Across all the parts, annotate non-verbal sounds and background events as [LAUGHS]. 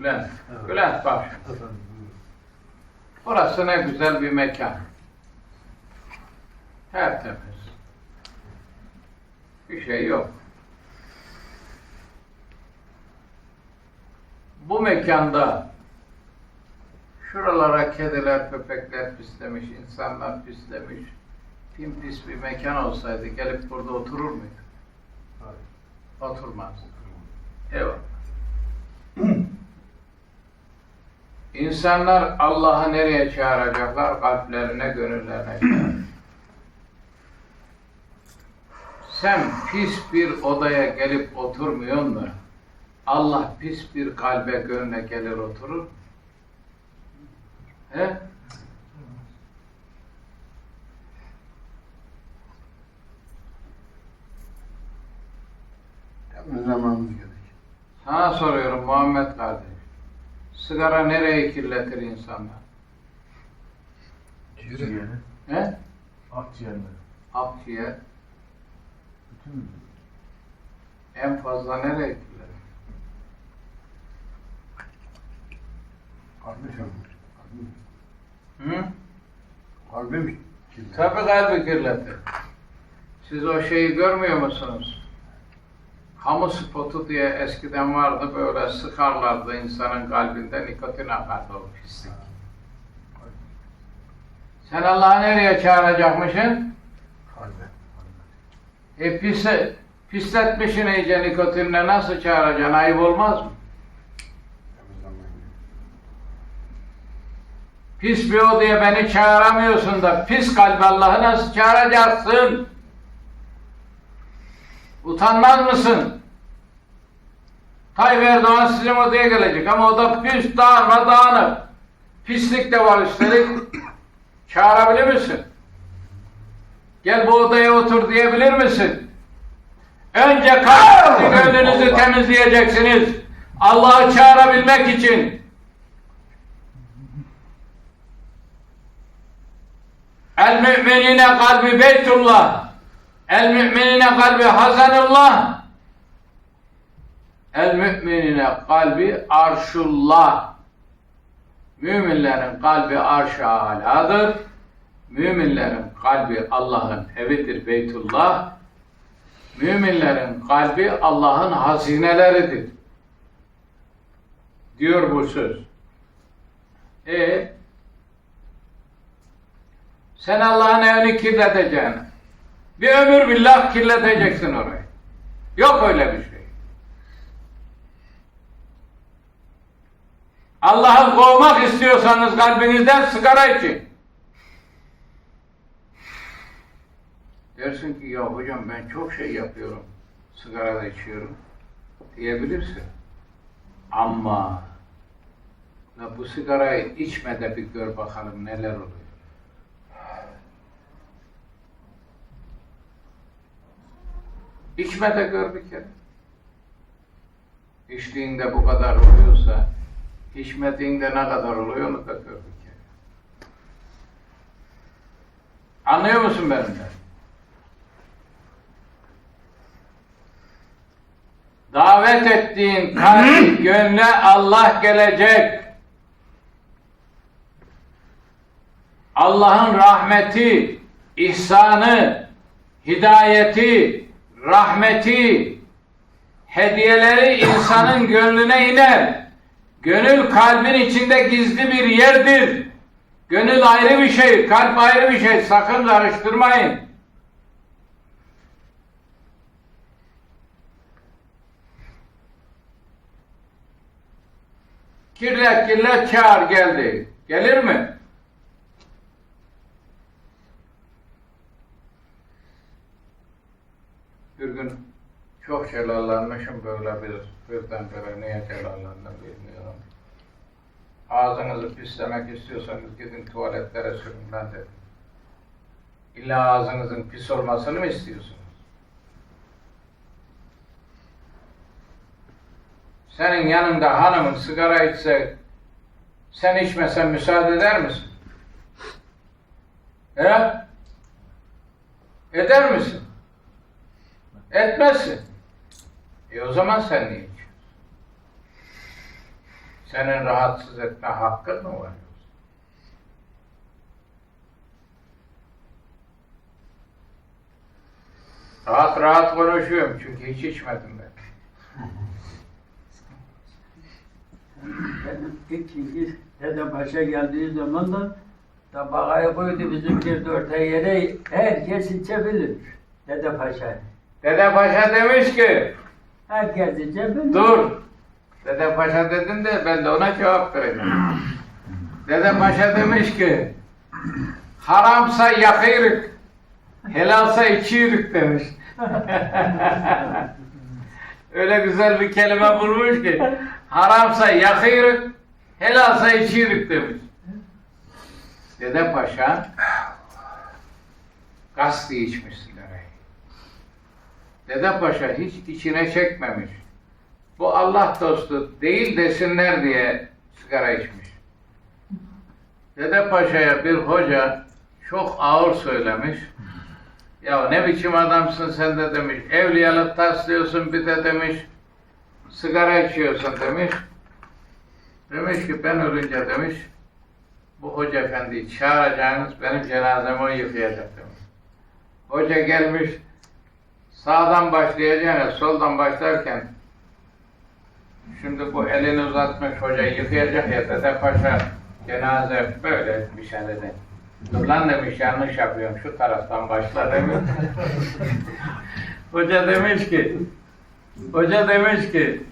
Bülent. Evet. Bülent bak. Burası ne güzel bir mekan. Her temiz. Bir şey yok. Bu mekanda şuralara kediler, köpekler pislemiş, insanlar pislemiş. Pim pis bir mekan olsaydı gelip burada oturur muydu? Hayır. Oturmaz. Evet. İnsanlar Allah'ı nereye çağıracaklar? Kalplerine, gönüllerine. Sen pis bir odaya gelip oturmuyorsun da Allah pis bir kalbe, gönle gelir oturur. He? Hemen zamanımız gerek. Sana soruyorum Muhammed kardeş. Sigara nereyi kirletir insanlar? Ciğeri. He? Akciğerleri. Akciğer Bütün en fazla nereye kirletir? Kalbi. Hı? Kalbi mi? Tabii kalbi kirletir. Siz o şeyi görmüyor musunuz? Kamu spotu diye eskiden vardı böyle sıkarlardı insanın kalbinde nikotin akardı o pislik. Sen Allah'ı nereye çağıracakmışsın? E pis, pisletmişsin iyice nikotinle nasıl çağıracaksın? Ayıp olmaz mı? Pis bir odaya beni çağıramıyorsun da pis kalbi Allah'ı nasıl çağıracaksın? Utanmaz mısın? Tayyip Erdoğan sizin odaya gelecek ama o da pis, dağınma, dağınık. Pislik de var üstelik. [COUGHS] Çağırabilir misin? Gel bu odaya otur diyebilir misin? Önce kalbinizi, [COUGHS] gönlünüzü temizleyeceksiniz. Allah'ı çağırabilmek için. El müminine kalbi beytullah. El müminine kalbi hazanullah. El müminine kalbi arşullah. Müminlerin kalbi arş-ı aladır. Müminlerin kalbi Allah'ın evidir beytullah. Müminlerin kalbi Allah'ın hazineleridir. Diyor bu söz. E sen Allah'ın evini kirleteceksin. Bir ömür billah kirleteceksin orayı. Yok öyle bir şey. Allah'ı kovmak istiyorsanız kalbinizden sigara için. Dersin ki ya hocam ben çok şey yapıyorum. Sigara da içiyorum. Diyebilirsin. Ama la bu sigarayı içme de bir gör bakalım neler oluyor. İçme de gör bir kere. İçtiğinde bu kadar oluyorsa, içmediğinde ne kadar oluyor onu da gör bir kere. Anlıyor musun benden? Davet ettiğin kalbi, gönle Allah gelecek. Allah'ın rahmeti, ihsanı, hidayeti, rahmeti, hediyeleri insanın gönlüne iner. Gönül kalbin içinde gizli bir yerdir. Gönül ayrı bir şey, kalp ayrı bir şey. Sakın karıştırmayın. Kirlet kirlet çağır geldi. Gelir mi? Bir gün çok celallanmışım böyle bir birdenbire niye celallandım bilmiyorum. Ağzınızı pislemek istiyorsanız gidin tuvaletlere sürün ben dedim. İlla ağzınızın pis olmasını mı istiyorsunuz? Senin yanında hanımın sigara içse sen içmesen müsaade eder misin? He? Eder misin? Etmezsin. E o zaman sen niye içiyorsun? Senin rahatsız etme hakkın mı var? Rahat rahat konuşuyorum çünkü hiç içmedim ben. İkinci Dede Paşa geldiği zaman da tabakaya koydu bizim bir dörtte yere herkes içebilir. Dede Paşa. Dede Paşa demiş ki, Herkes içebilir. dur. Dede Paşa dedin de ben de ona cevap vereceğim. Dede Paşa demiş ki, haramsa yakıyırık, helalsa içiyirük demiş. [LAUGHS] Öyle güzel bir kelime bulmuş ki, haramsa yakıyırık, helalsa içiyirük demiş. Dede Paşa, kasti içmiş sigarayı. Dede Paşa hiç içine çekmemiş. Bu Allah dostu değil desinler diye sigara içmiş. Dede Paşa'ya bir hoca çok ağır söylemiş. Ya ne biçim adamsın sen de demiş. Evliyalık taslıyorsun bir de demiş. Sigara içiyorsun demiş. Demiş ki ben ölünce demiş. Bu hoca efendiyi çağıracağınız benim cenazemi o yıkayacak demiş. Hoca gelmiş sağdan başlayacağına soldan başlarken şimdi bu elini uzatmış hoca yıkayacak ya Dede Paşa cenaze böyle bir şey dedi. Dur lan demiş yanlış yapıyorum şu taraftan başla demiş. [LAUGHS] hoca demiş ki hoca demiş ki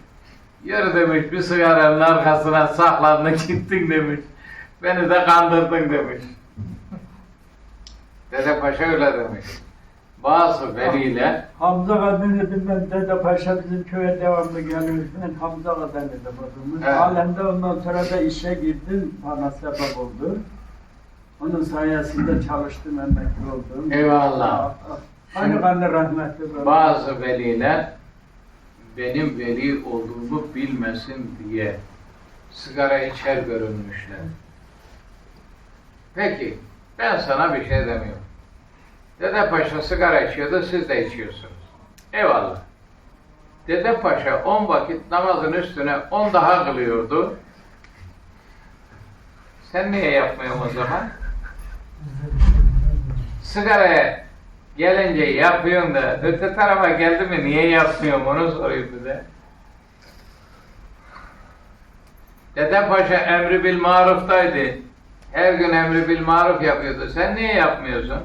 yürü demiş bir sigaranın arkasına saklandın gittin demiş. Beni de kandırdın demiş. Dede Paşa öyle demiş. Bazı veliler Hamza Kadın dedim ben Dede Paşa bizim köye devamlı gelmiş. Ben Hamza Kadın dedim adımı. Evet. Alemde ondan sonra da işe girdim. Bana sebep oldu. Onun sayesinde çalıştım, emekli oldum. Eyvallah. Hani kanlı rahmetli böyle. bazı veliler benim veli olduğumu bilmesin diye sigara içer görünmüşler. Peki ben sana bir şey demiyorum. Dede Paşa sigara içiyordu siz de içiyorsunuz. Eyvallah. Dede Paşa on vakit namazın üstüne on daha kılıyordu. Sen niye yapmıyorsun o zaman? Sigaraya gelince yapıyorsun da öte tarafa geldi mi niye yapmıyorum onu sorayım bize. Dede Paşa emri bil maruftaydı. Her gün emri bil maruf yapıyordu. Sen niye yapmıyorsun?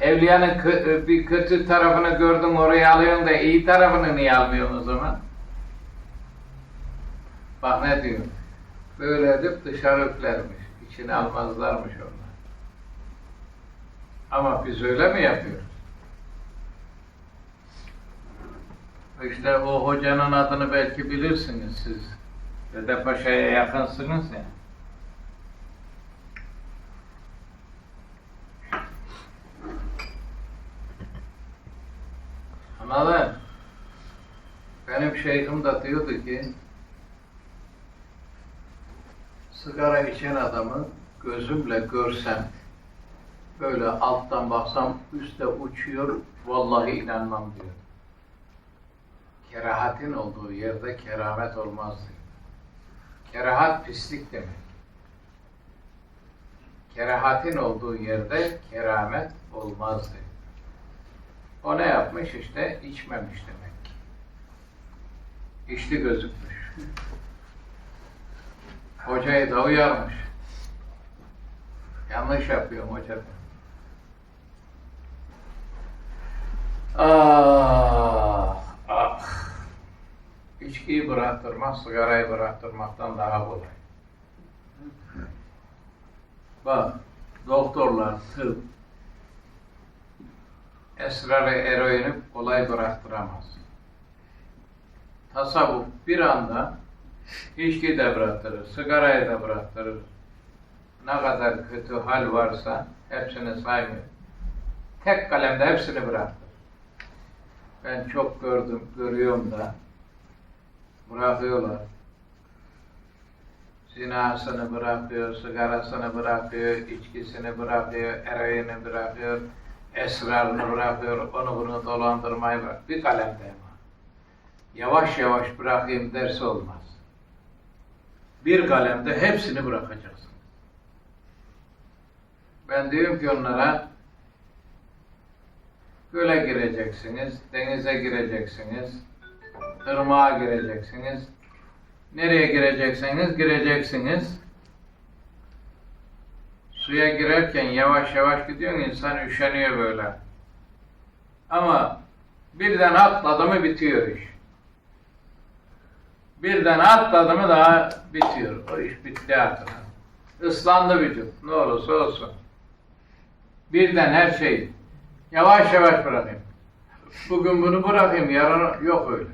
Evliyanın kö- bir kötü tarafını gördün oraya alıyorsun da iyi tarafını niye almıyorsun o zaman? Bak ne diyor. Böyle edip dışarı üflermiş. İçine almazlarmış onlar. Ama biz öyle mi yapıyoruz? İşte o hocanın adını belki bilirsiniz siz. Dede Paşa'ya yakınsınız ya. Anladın? Benim şeyhim de diyordu ki sigara içen adamı gözümle görsem böyle alttan baksam üste uçuyor vallahi inanmam diyor. Kerahatin olduğu yerde keramet olmaz diyor. Kerahat pislik demek. Kerahatin olduğu yerde keramet olmaz diyor. O ne yapmış işte? içmemiş demek. İçti gözükmüş. Hocayı da uyarmış. Yanlış yapıyorum hocam. Ah, ah. İçkiyi bıraktırmak, sigarayı bıraktırmaktan daha kolay. Bak, doktorlar, tıp, esrarı eroini kolay bıraktıramaz. Tasavvuf bir anda içki de bıraktırır, sigarayı da bıraktırır. Ne kadar kötü hal varsa hepsini saymıyor. Tek kalemde hepsini bıraktır. Ben çok gördüm, görüyorum da bırakıyorlar. Zinasını bırakıyor, sigarasını bırakıyor, içkisini bırakıyor, eroini bırakıyor, esrarını bırakıyor, onu bunu dolandırmayı bırak. Bir kalemde ama. Yavaş yavaş bırakayım dersi olmaz. bir kalemde hepsini bırakacaksınız. Ben diyorum ki onlara göle gireceksiniz, denize gireceksiniz, ırmağa gireceksiniz. Nereye girecekseniz gireceksiniz. Suya girerken yavaş yavaş gidiyorsun insan üşeniyor böyle. Ama birden atladı mı bitiyor iş. Birden atladı mı daha bitiyor. O iş bitti artık. Islandı vücut. Ne olursa olsun. Birden her şey. Yavaş yavaş bırakayım. Bugün bunu bırakayım, yarın yok öyle.